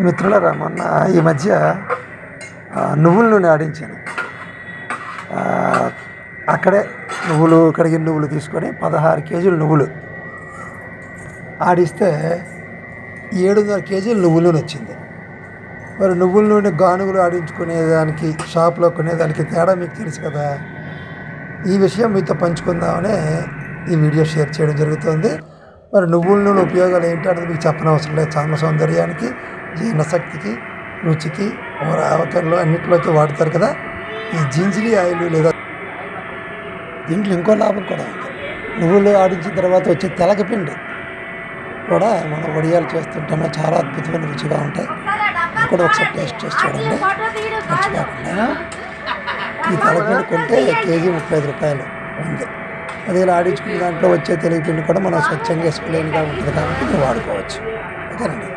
మిత్రులరా మొన్న ఈ మధ్య నువ్వుల నూనె ఆడించాను. అక్కడే నువ్వులు కడిగిన నువ్వులు తీసుకొని పదహారు కేజీలు నువ్వులు ఆడిస్తే ఏడున్నర కేజీలు నువ్వుల నూనె వచ్చింది. మరి నువ్వుల నూనె గానుగులు ఆడించుకునేదానికి షాప్లో కొనేదానికి తేడా మీకు తెలుసు కదా? ఈ విషయం మీతో పంచుకుందామనే ఈ వీడియో షేర్ చేయడం జరుగుతుంది. మరి నువ్వుల నూనె ఉపయోగాలు ఏంటి అనేది మీకు చెప్పనవసరం లేదు. చర్మ సౌందర్యానికి జీర్ణశక్తికి రుచికి కూర ఆవకాయలు అన్నింటిలోకి వాడతారు కదా? ఈ జింజిలి ఆయిల్ లేదా దీంట్లో ఇంకో లాభం కూడా ఉంది. నువ్వులు ఆడించిన తర్వాత వచ్చే తెలగపిండి కూడా మనం వడియాలు చేస్తుంటామో చాలా అద్భుతమైన రుచిగా ఉంటాయి. అది కూడా ఒకసారి టేస్ట్ చేసి చూడండి. మర్చిపోకుండా ఈ తెలగపిండి కొంటే కేజీ ముప్పై ఐదు రూపాయలు ఉంది. అది ఇలా ఆడించుకున్న దాంట్లో వచ్చే తెలగపిండి కూడా మనం స్వచ్ఛంగా వేసుకునేదిగా ఉంటుంది కాబట్టి మీరు వాడుకోవచ్చు. ఓకేనండి.